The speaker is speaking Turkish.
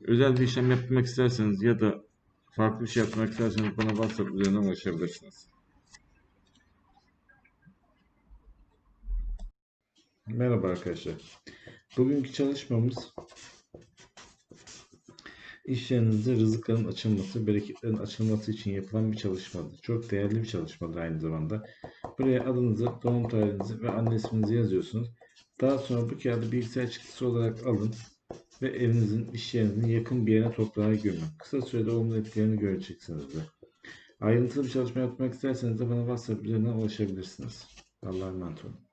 Özel bir işlem yapmak isterseniz ya da farklı bir şey yapmak isterseniz bana WhatsApp üzerinden ulaşabilirsiniz. Merhaba arkadaşlar. Bugünkü çalışmamız iş yerinizde rızıkların açılması, bereketlerin açılması için yapılan bir çalışmadır. Çok değerli bir çalışmadır aynı zamanda. Buraya adınızı, doğum tarihinizi ve anne isminizi yazıyorsunuz. Daha sonra bu kağıdı bilgisayar çıktısı olarak alın ve evinizin, iş yerinizin yakın bir yerine toprağa gömün. Kısa sürede olumlu etkilerini göreceksinizdir. Ayrıntılı bir çalışma yapmak isterseniz de bana WhatsApp üzerinden ulaşabilirsiniz. Allah'a emanet olun.